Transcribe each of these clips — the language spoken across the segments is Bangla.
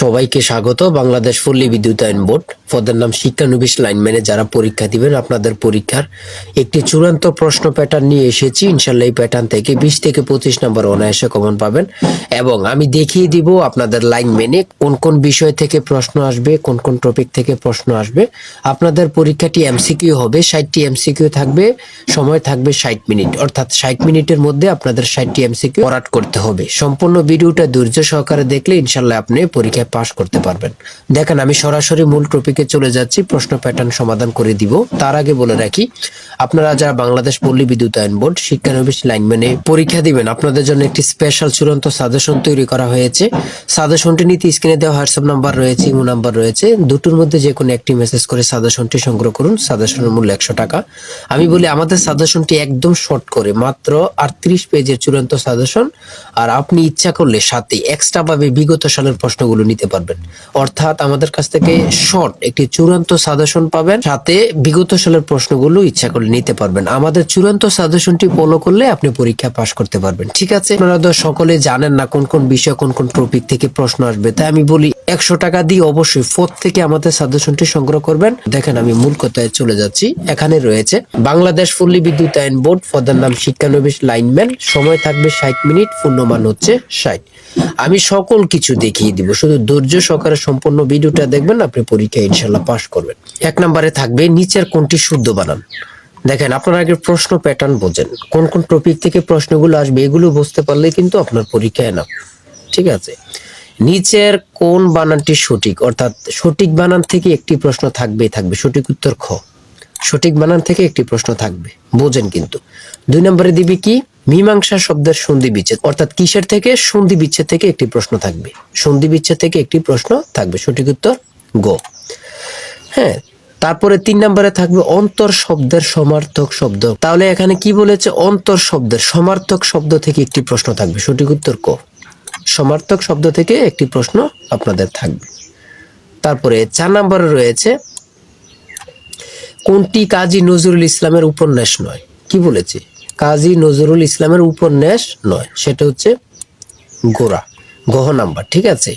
সবাইকে স্বাগত বাংলাদেশ পল্লী বিদ্যুতায়ন বোর্ড। পদের নাম শিক্ষানবিশ লাইনম্যানে যারা পরীক্ষা দিবেন, আপনাদের পরীক্ষার একটি চূড়ান্ত প্রশ্ন প্যাটার্ন নিয়ে এসেছি। ইনশাল্লাহ এই প্যাটার্ন থেকে বিশ থেকে পঁচিশ নম্বর অনায়াসে কমন পাবেন। এবং আমি দেখিয়ে দিব আপনাদের লাইনম্যানে কোন কোন বিষয় থেকে প্রশ্ন আসবে, কোন কোন টপিক থেকে প্রশ্ন আসবে। আপনাদের পরীক্ষাটি এমসিকিউ হবে, ষাটটি এমসিকিউ থাকবে, সময় থাকবে ষাট মিনিট। অর্থাৎ ষাট মিনিটের মধ্যে আপনাদের ষাটটি এমসিকিউ পড়াট করতে হবে। সম্পূর্ণ ভিডিওটা ধৈর্য সহকারে দেখলে ইনশাল্লাহ আপনি পরীক্ষায় পাশ করতে পারবেন। দেখেন আমি সরাসরি মূল টপিকে চলে যাচ্ছি, প্রশ্ন প্যাটার্ন সমাধান করে দিব। তার আগে বলে রাখি, আপনারা যারা বাংলাদেশ পল্লী বিদ্যুতায়ন বোর্ড, শিক্ষানবিশ লাইনম্যানে পরীক্ষা দিবেন, আপনাদের জন্য একটি স্পেশাল চূড়ান্ত সাজেশন তৈরি করা হয়েছে। সাজেশনটি নিতে স্ক্রিনে দেওয়া হোয়াটসঅ্যাপ নাম্বার রয়েছে ইমো নাম্বার রয়েছে। দুটোর মধ্যে যে কোনো একটি মেসেজ করে সাজেশনটি সংগ্রহ করুন। সাজেশনের মূল্য একশো টাকা। আমি বলি, আমাদের সাজেশনটি একদম শর্ট করে, মাত্র আটত্রিশ পেজের চূড়ান্ত সাজেশন আর আপনি ইচ্ছা করলে সাথে এক্সট্রাভাবে বিগত সালের প্রশ্নগুলো নিতে পারবেন। অর্থাৎ আমাদের কাছ থেকে শর্ট একটি চূড়ান্ত সাজেশন পাবেন। সাথে বিগত সালের প্রশ্নগুলো ইচ্ছা করলে নিতে পারবেন। আমাদের চূড়ান্ত সাজেশনটি ফলো করলে আপনি পরীক্ষা পাশ করতে পারবেন। ঠিক আছে? আপনারা তো সকলে জানেন না কোন কোন বিষয় কোন কোন টপিক থেকে প্রশ্ন আসবে। তাই আমি বলি, একশো টাকা দিয়ে অবশ্যই ফোর থেকে আমাদের সাজেশনটি সংগ্রহ করবেন। দেখেন আমি মূল কথায় চলে যাচ্ছি। এখানে রয়েছে, বাংলাদেশ পল্লী আইন বোর্ড, পদের নাম শিক্ষানবিশ লাইনম্যান, সময় থাকবে ষাট মিনিট, পূর্ণমান হচ্ছে ষাট। আমি সকল কিছু দেখিয়ে দিব। শুধু ধৈর্য সহকারে সম্পূর্ণ ভিডিওটা দেখবেন, আপনি পরীক্ষায় ইনশাল্লাহ পাশ করবেন। এক নম্বরে থাকবে নিচের কোনটি শুদ্ধ বানান। দেখেন, আপনার আগে প্রশ্ন প্যাটার্ন বোঝেন। কোন কোন টপিক থেকে প্রশ্নগুলো আসবে এগুলো বুঝতে পারলে কিন্তু আপনার পরীক্ষায় না ঠিক আছে? নিচের কোন বানানটি সঠিক? অর্থাৎ সঠিক বানান থেকে একটি প্রশ্ন থাকবেই থাকবে সঠিক উত্তর খ। সঠিক বানান থেকে একটি প্রশ্ন থাকবে। বোঝেন কিন্তু। দুই নম্বরে দিবি কি? মীমাংসা শব্দের সন্ধি বিচ্ছেদ। অর্থাৎ কিসের থেকে? সন্ধি বিচ্ছেদ থেকে একটি প্রশ্ন থাকবে। সন্ধি বিচ্ছেদ থেকে একটি প্রশ্ন থাকবে। সঠিক উত্তর গ। হ্যাঁ তারপরে তিন নম্বরে থাকবে অন্তর শব্দের সমার্থক শব্দ। তাহলে এখানে কি বলেছে? অন্তর শব্দের সমার্থক শব্দ থেকে একটি প্রশ্ন থাকবে। সঠিক উত্তর ক? সমার্থক শব্দ থেকে একটি প্রশ্ন আপনাদের থাকবে। তারপরে চার নম্বরে রয়েছে, কোনটি কাজী নজরুল ইসলামের উপন্যাস নয়? কি বলেছে? কাজী নজরুল ইসলামের উপন্যাস নয়, সেটা হচ্ছে গোরা গহ নাম্বার, ঠিক আছে?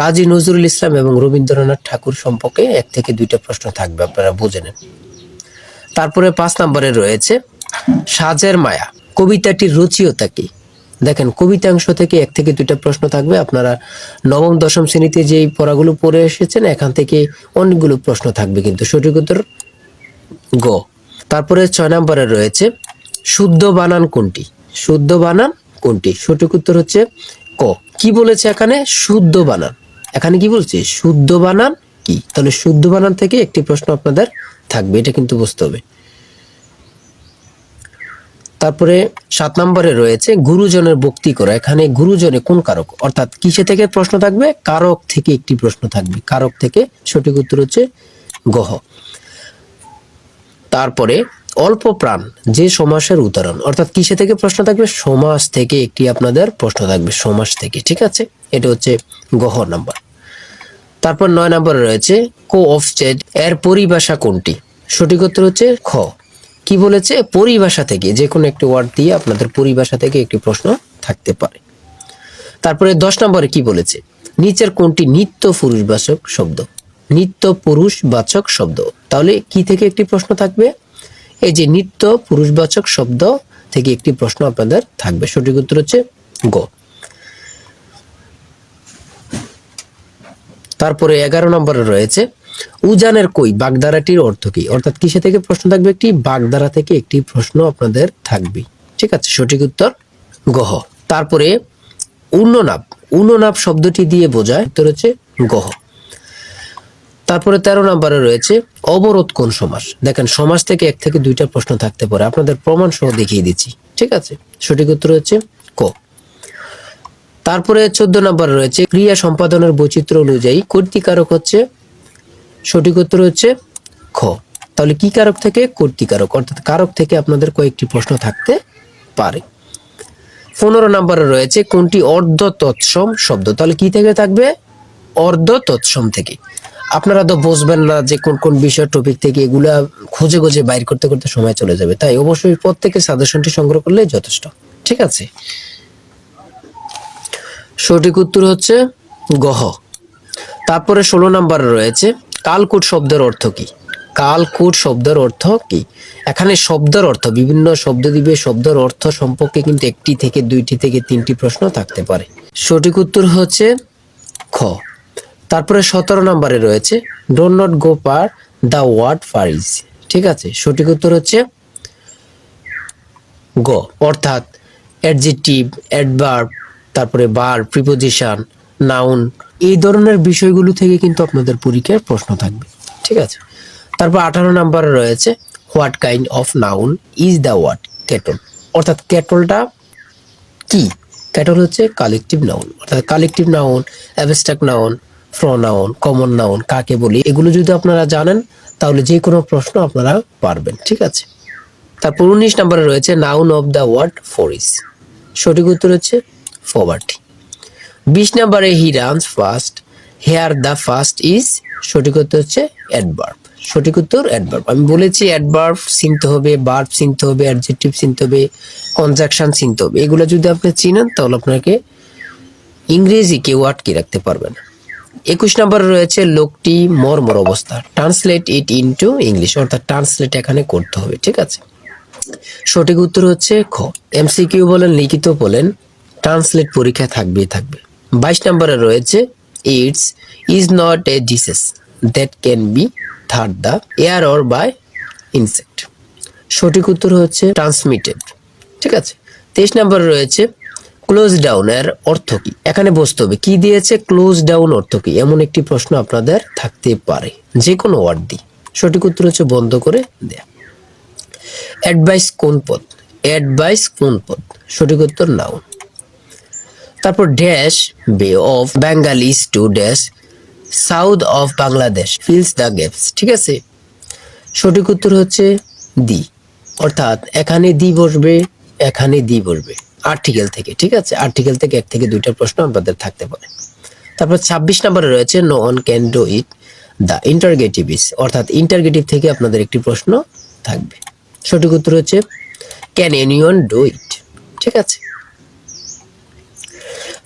কাজী নজরুল ইসলাম এবং রবীন্দ্রনাথ ঠাকুর সম্পর্কে এক থেকে দুইটা প্রশ্ন থাকবে, আপনারা বুঝে নেন। তারপরে পাঁচ নম্বরে রয়েছে, সাজের মায়া, কবিতাটির রচিয়তা কি? দেখেন, কবিতাংশ থেকে এক থেকে দুইটা প্রশ্ন থাকবে, আপনারা নবম, দশম শ্রেণীতে যেই পড়াগুলো পড়ে এসেছেন, এখান থেকে অনেকগুলো প্রশ্ন থাকবে, কিন্তু সঠিক উত্তর গ। তারপরে ছয় নম্বরে রয়েছে, শুদ্ধ বানান কোনটি? শুদ্ধ বানান কোনটি? সঠিক উত্তর হচ্ছে ক। কি বলেছে এখানে? শুদ্ধ বানান। এখানে কি বলছে? শুদ্ধ বানান কি? তাহলে শুদ্ধ বানান থেকে একটি প্রশ্ন আপনাদের থাকবে, এটা কিন্তু বুঝতে হবে। তারপরে সাত নম্বরে রয়েছে, গুরুজনের ভক্তি করা। এখানে গুরুজনে কোন কারক? অর্থাৎ কিসে থেকে প্রশ্ন থাকবে? কারক থেকে একটি প্রশ্ন থাকবে। কারক থেকে সঠিক উত্তর হচ্ছে গহ। তারপরে অল্প প্রাণ, যে সমাসের উদাহরণ। অর্থাৎ কিসে থেকে প্রশ্ন থাকবে? সমাস থেকে একটি আপনাদের প্রশ্ন থাকবে। সমাস থেকে, ঠিক আছে? এটা হচ্ছে গহ নাম্বার। তারপর নয় নম্বরে রয়েছে কো অফ চেড এর পরিভাষা কোনটি? সঠিক উত্তর হচ্ছে খ। কি বলেছে? পরিভাষা থেকে, যে কোনো একটি ওয়ার্ড দিয়ে আপনাদের পরিভাষা থেকে একটি প্রশ্ন থাকতে পারে। তারপরে দশ নম্বরে কি বলেছে? নিচের কোনটি নিত্য পুরুষবাচক শব্দ? নিত্য পুরুষবাচক শব্দ। তাহলে কি থেকে একটি প্রশ্ন থাকবে? এই যে নিত্য পুরুষবাচক শব্দ থেকে একটি প্রশ্ন আপনাদের থাকবে। সঠিক উত্তর হচ্ছে গ। তারপরে এগারো নম্বরে রয়েছে, উজানের কই বাগধারাটির অর্থ কি? অর্থাৎ কিসে থেকে প্রশ্ন থাকবে একটি? বাগধারা থেকে একটি প্রশ্ন আপনাদের থাকবে। ঠিক আছে, সঠিক উত্তর গহ তারপরে উন্ননাপ উন্ননাপ শব্দটি দিয়ে বোঝায়, উত্তর হচ্ছে গহ তারপরে তেরো নম্বরে রয়েছে, অবরোধ কোন সমাস? দেখেন, সমাস থেকে এক থেকে দুইটা প্রশ্ন থাকতে পারে। আপনাদের প্রমাণ সহ দেখিয়ে দিচ্ছি। ঠিক আছে? সঠিক উত্তর হচ্ছে ক। তারপরে চোদ্দ নম্বরে রয়েছে, ক্রিয়া সম্পাদনের বৈচিত্র্য অনুযায়ী কর্তিকারক হচ্ছে, সঠিক উত্তর হচ্ছে খ। তাহলে কি কারক থেকে? কর্তিকারক। অর্থাৎ কারক থেকে আপনাদের কয়েকটি প্রশ্ন থাকতে পারে। পনেরো নম্বরে রয়েছে, কোনটি অর্ধ তৎসম শব্দ? তাহলে কি থেকে থাকবে? অর্ধ তৎসম থেকে। আপনারা তো বুঝবেন না যে কোন কোন বিষয় টপিক থেকে এগুলা খুঁজে খুঁজে বাইর করতে করতে সময় চলে যাবে। তাই অবশ্যই প্রত্যেকে সাজেশনটি সংগ্রহ করলে যথেষ্ট। ঠিক আছে? সঠিক উত্তর হচ্ছে গহ। তারপরে ষোলো নম্বরে রয়েছে, কালকুট শব্দের অর্থ কি? কালকুট শব্দের অর্থ কি? এখানে শব্দের অর্থ, বিভিন্ন শব্দ দিবে, শব্দের অর্থ সম্পর্কে কিন্তু একটি থেকে দুইটি থেকে তিনটি প্রশ্ন থাকতে পারে। সঠিক উত্তর হচ্ছে খ। তারপরে সতেরো নম্বরে রয়েছে don't not go per the word Fariz ঠিক আছে? সঠিক উত্তর হচ্ছে গ। অর্থাৎ অ্যাডজেক্টিভ অ্যাডভার্ব তারপরে বার প্রিপোজিশন নাউন এই ধরনের বিষয়গুলো থেকে কিন্তু আপনাদের পরীক্ষার প্রশ্ন থাকবে। ঠিক আছে? তারপর আঠারো নম্বরে রয়েছে what kind of noun is the word cattle অর্থাৎ ক্যাটলটা কি? ক্যাটল হচ্ছে কালেকটিভ নাউন অর্থাৎ collective noun abstract noun noun common noun কাকে বলি, এগুলো যদি আপনারা জানেন, তাহলে যে কোনো প্রশ্ন আপনারা পারবেন, ঠিক আছে? তারপর উনিশ নম্বরে রয়েছে নাউন অফ দ্য ওয়ার্ড ফরিস সঠিক উত্তর হচ্ছে ফোভার্টি বিশ নম্বরে he runs fast here the fast is সঠিক উত্তর হচ্ছে অ্যাডভার্ব সঠিক উত্তর অ্যাডভার্ব আমি বলেছি অ্যাডভার্ব চিনতে হবে বার্ব চিনতে হবে অ্যাডজেক্টিভ চিনতে হবে কনজাকশন চিনতে হবে। এগুলো যদি আপনি চিনেন, তাহলে আপনাকে ইংরেজি কেউ আটকে রাখতে পারবে না। একুশ নম্বরে রয়েছে লোকটি মর্মর অবস্থা। ট্রান্সলেট ইট ইনটু ইংলিশ অর্থাৎ ট্রান্সলেট এখানে করতে হবে, ঠিক আছে? সঠিক উত্তর হচ্ছে খ। এমসিকিউ বলেন, লিখিত বলেন ট্রান্সলেট পরীক্ষা থাকবেই থাকবে। বাইশ নম্বরে রয়েছে it's is not a disease that can be through the air or by insect সঠিক উত্তর হচ্ছে ট্রান্সমিটেড ঠিক আছে? তেইশ নম্বরে রয়েছে ক্লোজ ডাউন এর অর্থ কি? এখানে বুঝতে হবে। কি দিয়েছে? ক্লোজ ডাউন অর্থ কি? এমন একটি প্রশ্ন আপনাদের থাকতে পারে। যে কোনো ওয়ার্ড দি সঠিক উত্তর হচ্ছে বন্ধ করে দেয়া। অ্যাডভাইস কোন পদ? অ্যাডভাইস কোন পদ? সঠিক উত্তর নাউন তারপর dash bay of Bengal is to dash south of Bangladesh fills the gaps ঠিক আছে? সঠিক উত্তর হচ্ছে দি অর্থাৎ এখানে দি বসবে, এখানে দি বসবে। আর্টিকেল থেকে, ঠিক আছে? আর্টিকেল থেকে এক থেকে দুইটা প্রশ্ন আপনাদের থাকতে পারে। তারপর ছাব্বিশ নম্বরে রয়েছে no one can do it the interrogative is অর্থাৎ ইন্টারগেটিভ থেকে আপনাদের একটি প্রশ্ন থাকবে। সঠিক উত্তর হচ্ছে ক্যান এনিওয়ান ডু ইট ঠিক আছে?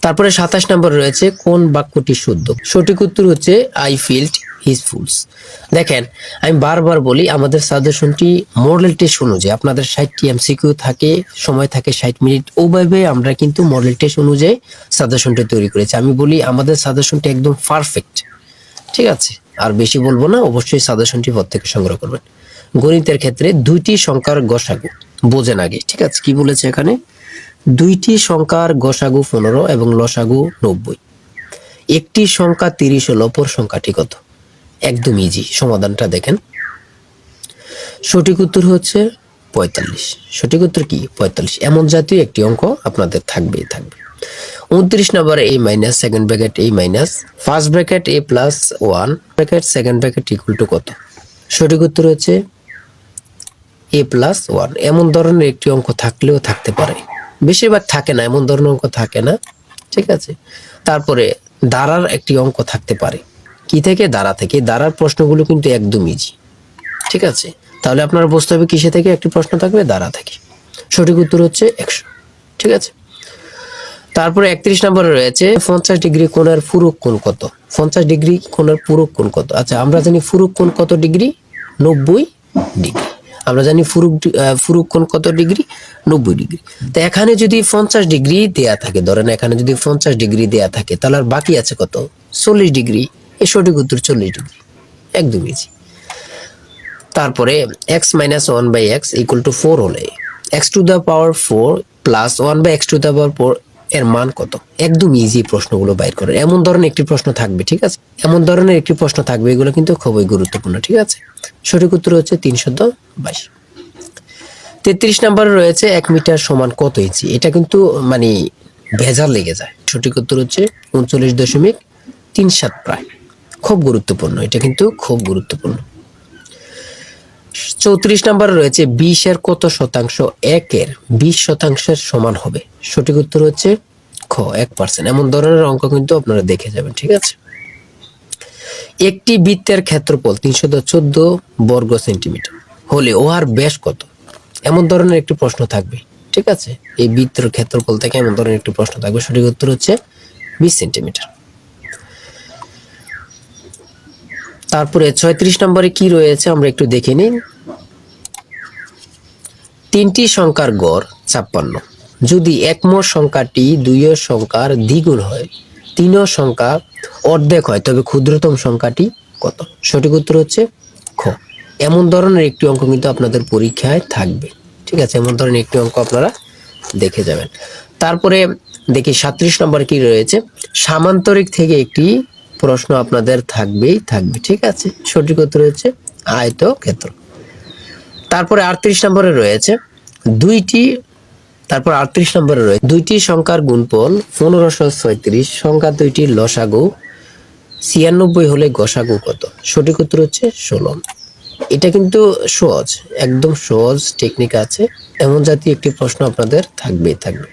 তারপরে সাতাশ নম্বর রয়েছে, কোন বাক্যটি শুদ্ধ? সঠিক উত্তর হচ্ছে আই ফিল্ড হিজ ফুলস দেখেন, আমি বারবার বলি, আমাদের সাজেশনটি মডেল টেস্ট অনুযায়ী, আপনাদের ষাটটি এমসিকিউ থাকে, সময় থাকে ষাট মিনিট, ওভাবে আমরা কিন্তু মডেল টেস্ট অনুযায়ী সাজেশনটি তৈরি করেছি। আমি বলি, আমাদের সাজেশনটি একদম পারফেক্ট ঠিক আছে? আর বেশি বলব না, অবশ্যই সাজেশনটি প্রত্যেকে সংগ্রহ করবেন। গণিতের ক্ষেত্রে দুইটি সংখ্যার গসাগু, বোঝেন আগে, ঠিক আছে? কি বলেছে এখানে? দুইটি সংখ্যার গসাগু পনেরো এবং লসাগু নব্বই। একটি সংখ্যা তিরিশ হলো অপর সংখ্যাটি কত? একদম ইজি সমাধানটা দেখেন। সঠিক উত্তর হচ্ছে পঁয়তাল্লিশ। সঠিক উত্তর কি? পঁয়তাল্লিশ। এমন জাতীয় একটি অঙ্ক আপনাদের থাকবেই থাকবে। উনত্রিশ নম্বরে a minus second bracket a minus first bracket a plus one bracket second bracket equal to কত? সঠিক উত্তর হচ্ছে এ প্লাস ওয়ান এমন ধরনের একটি অঙ্ক থাকলেও থাকতে পারে। বেশিরভাগ থাকে না, এমন ধরনের অঙ্ক থাকে না। ঠিক আছে? তারপরে দাঁড়ার একটি অঙ্ক থাকতে পারে। কি থেকে? দাঁড়া থেকে। দাঁড়ার প্রশ্নগুলো কিন্তু একদম ইজি ঠিক আছে? তাহলে আপনারা বুঝতে হবে কিসে থেকে? একটি প্রশ্ন থাকবে দাঁড়া থেকে। সঠিক উত্তর হচ্ছে একশো। ঠিক আছে? তারপরে একত্রিশ নম্বরে রয়েছে, পঞ্চাশ ডিগ্রি কোণের ফুরুক কোণ কত? পঞ্চাশ ডিগ্রি কোণের পুরুক কোণ কত? আচ্ছা আমরা জানি ফুরুক কোণ কত ডিগ্রি? নব্বই ডিগ্রি। আমরা জানি ফুরুক ফুরুক কোণ কত ডিগ্রি? নব্বই ডিগ্রি। তো এখানে যদি পঞ্চাশ ডিগ্রি দেয়া থাকে, ধরেন এখানে যদি পঞ্চাশ ডিগ্রি দেয়া থাকে, তাহলে আর বাকি আছে কত? চল্লিশ ডিগ্রি। এই সঠিক উত্তর চল্লিশ ডিগ্রি। একদম ইজি তারপরে x minus one by x equal to four হলে x to the power four plus one by x to the power four এর মান কত? একদম ইজি প্রশ্নগুলো বাইর করে এমন ধরনের একটি প্রশ্ন থাকবে, ঠিক আছে? এমন ধরনের একটি প্রশ্ন থাকবে, এগুলো কিন্তু খুবই গুরুত্বপূর্ণ, ঠিক আছে? সঠিক উত্তর হচ্ছে তিনশত বাইশ। তেত্রিশ নম্বরে রয়েছে এক মিটার সমান কত ইঞ্চি এটা কিন্তু মানে ভেজাল লেগে যায়। সঠিক উত্তর হচ্ছে উনচল্লিশ দশমিক তিন সাত প্রায়। খুব গুরুত্বপূর্ণ, এটা কিন্তু খুব গুরুত্বপূর্ণ। চৌত্রিশ নম্বরে রয়েছে, বিশ এর কত শতাংশ একের বিশ শতাংশের সমান হবে। সঠিক উত্তর হচ্ছে খ, এক পার্সেন্ট এমন ধরনের অঙ্ক কিন্তু আপনারা দেখে যাবেন, ঠিক আছে? একটি বৃত্তের ক্ষেত্রফল তিনশো চোদ্দ বর্গ সেন্টিমিটার। হলে ওহার ব্যাস কত? এমন ধরনের একটি প্রশ্ন থাকবে, ঠিক আছে? এই বৃত্তের ক্ষেত্রফল থেকে এমন ধরনের একটি প্রশ্ন থাকবে, সঠিক উত্তর হচ্ছে বিশ সেন্টিমিটার। তারপরে ছয়ত্রিশ নম্বরে কি রয়েছে আমরা একটু দেখে নিই। তিনটি সংখ্যার গড় ছাপ্পান্ন। যদি একমোর সংখ্যাটি দুইয়ের সংখ্যার দ্বিগুণ হয়, তিনও সংখ্যা অর্ধেক হয়, তবে ক্ষুদ্রতম সংখ্যাটি কত? সঠিক উত্তর হচ্ছে খ। এমন ধরনের একটি অঙ্ক কিন্তু আপনাদের পরীক্ষায় থাকবে। ঠিক আছে, এমন ধরনের একটি অঙ্ক আপনারা দেখে যাবেন। তারপরে দেখি সাত্রিশ নম্বর কি রয়েছে? সামান্তরিক থেকে একটি প্রশ্ন আপনাদের থাকবেই থাকবে, ঠিক আছে? সঠিক উত্তর হচ্ছে আয়ত ক্ষেত্র তারপরে আটত্রিশ নম্বরে রয়েছে, দুইটি, তারপর আটত্রিশ নম্বরে রয়েছে, দুইটি সংখ্যার গুণফল পনেরোশো ছয়ত্রিশ, সংখ্যা দুইটি লসাগু, ছিয়ানব্বই হলে গসাগু কত? সঠিক উত্তর হচ্ছে ষোলো। এটা কিন্তু সহজ, একদম সহজ টেকনিক আছে, এমন জাতীয় একটি প্রশ্ন আপনাদের থাকবেই থাকবে।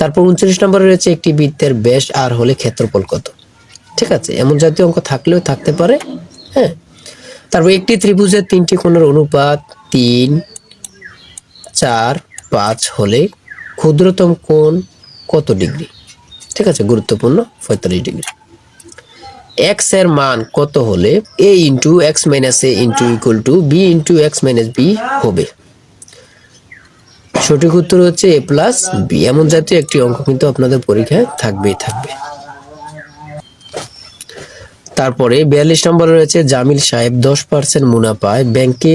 তারপর উনচল্লিশ নম্বরে রয়েছে একটি বৃত্তের ব্যাস আর হলে ক্ষেত্রফল কত? ঠিক আছে, এমন জাতীয় অঙ্ক থাকলেও থাকতে পারে হ্যাঁ? তারপর একটি ত্রিভুজের তিনটি কোণের অনুপাত তিন, চার, পাঁচ হলে ক্ষুদ্রতম কোণ কত ডিগ্রি? ঠিক আছে, গুরুত্বপূর্ণ পঁয়তাল্লিশ ডিগ্রি। এক্সের মান কত হলে a into x minus a into equal to b into x minus b হবে? সঠিক উত্তর হচ্ছে এ প্লাস বি এমন জাতীয় একটি অঙ্ক কিন্তু আপনাদের পরীক্ষায় থাকবেই, থাকবে। তারপরে বিয়াল্লিশ নম্বরে রয়েছে জামিল সাহেব, দশ পার্সেন্ট মুনাফায় ব্যাংকে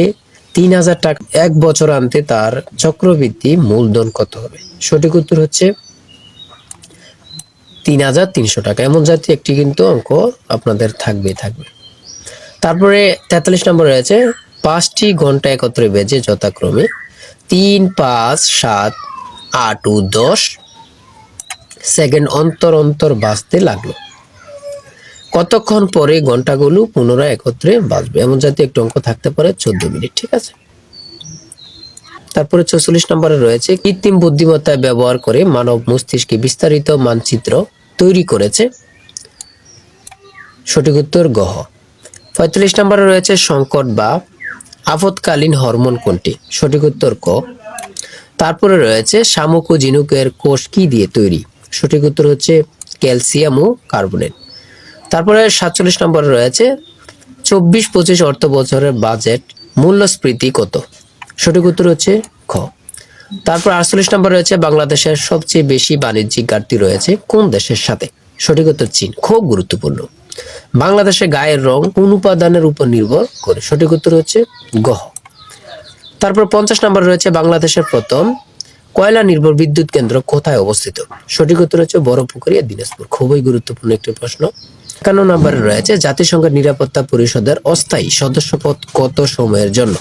তিন হাজার টাকা, এক বছর আনতে তার চক্রবৃদ্ধি মূলধন কত হবে? সঠিক উত্তর হচ্ছে তিন হাজার তিনশো টাকা। এমন জাতীয় একটি কিন্তু অঙ্ক আপনাদের থাকবে থাকবে। তারপরে তেতাল্লিশ নম্বর রয়েছে পাঁচটি ঘণ্টা একত্রে বেজে যথাক্রমে তিন পাঁচ সাত আট ও দশ সেকেন্ড অন্তর অন্তর বাঁচতে লাগল। কতক্ষণ পরে ঘন্টাগুলো পুনরায় একত্রে বাজবে? এমন জাতীয় একটি অঙ্ক থাকতে পারে চোদ্দ মিনিট, ঠিক আছে? তারপরে চৌচল্লিশ নম্বরে রয়েছে, কৃত্রিম বুদ্ধিমত্তা ব্যবহার করে মানব মস্তিষ্কে বিস্তারিত মানচিত্র তৈরি করেছে। সঠিক উত্তর গহ পঁয়তাল্লিশ নম্বরে রয়েছে সংকট বা আপৎকালীন হরমোন কোনটি? সঠিক উত্তর ক। তারপরে রয়েছে শামুক ও ঝিনুকের কোষ কি দিয়ে তৈরি? সঠিক উত্তর হচ্ছে ক্যালসিয়াম ও কার্বনেট। তারপরে সাতচল্লিশ নম্বরে রয়েছে, চব্বিশ পঁচিশ অর্থ বছরের বাজেট মূল্যস্ফীতি কত? সঠিক উত্তর হচ্ছে খ। তারপর আটচল্লিশ নম্বর রয়েছে, বাংলাদেশের সবচেয়ে বেশি বাণিজ্যিক ঘাটতি রয়েছে কোন দেশের সাথে? সঠিক উত্তর চীন, খুব গুরুত্বপূর্ণ। বাংলাদেশে গায়ের রং কোন উপাদানের উপর নির্ভর করে? সঠিক উত্তর হচ্ছে গহ তারপর পঞ্চাশ নম্বর রয়েছে, বাংলাদেশের প্রথম কয়লা নির্ভর বিদ্যুৎ কেন্দ্র কোথায় অবস্থিত? সঠিক উত্তর হচ্ছে বড় পুকুরিয়া দিনাজপুর। খুবই গুরুত্বপূর্ণ একটি প্রশ্ন। একান্ন নম্বরে রয়েছে জাতিসংঘের নিরাপত্তা পরিষদের অস্থায়ী সদস্যপদ কত সময়ের জন্য?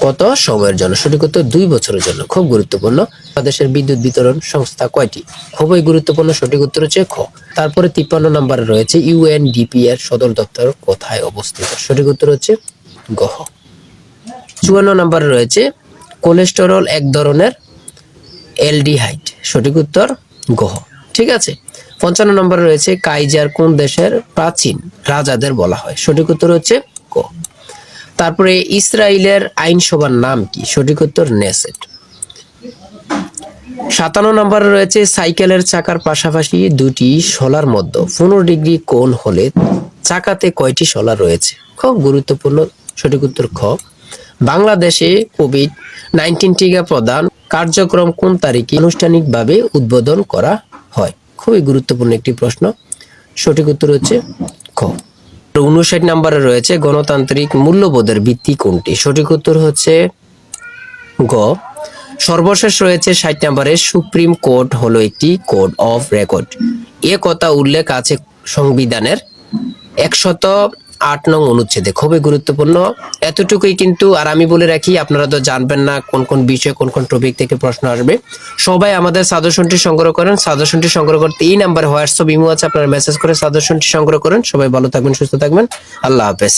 কত সময়ের জন্য? সঠিক উত্তর দুই বছরের জন্য। খুব গুরুত্বপূর্ণ। বাংলাদেশের বিদ্যুৎ বিতরণ সংস্থা কয়টি? খুবই গুরুত্বপূর্ণ। সঠিক উত্তর হচ্ছে খ। তারপরে তিপ্পান্ন নম্বরে রয়েছে ইউএনডিপি এর সদর দপ্তর কোথায় অবস্থিত? সঠিক উত্তর হচ্ছে গহ চুয়ান্ন নম্বরে রয়েছে কোলেস্টেরল এক ধরনের এলডিহাইড সঠিক উত্তর গহ ঠিক আছে? পঞ্চান্ন নম্বরে রয়েছে কাইজার কোন দেশের প্রাচীন রাজাদের বলা হয়? সঠিক উত্তর হচ্ছে ক। তারপরে ইসরায়েলের আইনসভার নাম কি? সঠিক উত্তর নেসেট। সাতান্ন নম্বরে রয়েছে সাইকেলের চাকার পাশাপাশি দুটি শলার মধ্যে। পনেরো ডিগ্রি কোণ হলে চাকাতে কয়টি শলা রয়েছে? খুব গুরুত্বপূর্ণ সঠিক উত্তর খ। বাংলাদেশে কোভিড নাইন্টিন টিকা প্রদান কার্যক্রম কোন তারিখে আনুষ্ঠানিকভাবে উদ্বোধন করা খুবই গুরুত্বপূর্ণ একটি প্রশ্ন। সঠিক উত্তর হচ্ছে খ উনষাট নাম্বারে রয়েছে গণতান্ত্রিক মূল্যবোধের ভিত্তি কোনটি? সঠিক উত্তর হচ্ছে গ। সর্বশেষ রয়েছে ষাট নাম্বারে সুপ্রিম কোর্ট হলো একটি কোড অফ রেকর্ড। এ কথা উল্লেখ আছে সংবিধানের একশত আট নং অনুচ্ছেদে, খুবই গুরুত্বপূর্ণ। এতটুকুই কিন্তু, আর আমি বলে রাখি, আপনারা তো জানবেন না কোন কোন বিষয়ে কোন কোন টপিক থেকে প্রশ্ন আসবে। সবাই আমাদের সাজেশনটি সংগ্রহ করেন। সাজেশনটি সংগ্রহ করতে এই নাম্বার হোয়াটসঅ্যাপ ইমো আছে, আপনারা মেসেজ করে সাজেশনটি সংগ্রহ করেন। সবাই ভালো থাকবেন, সুস্থ থাকবেন। আল্লাহ হাফেজ।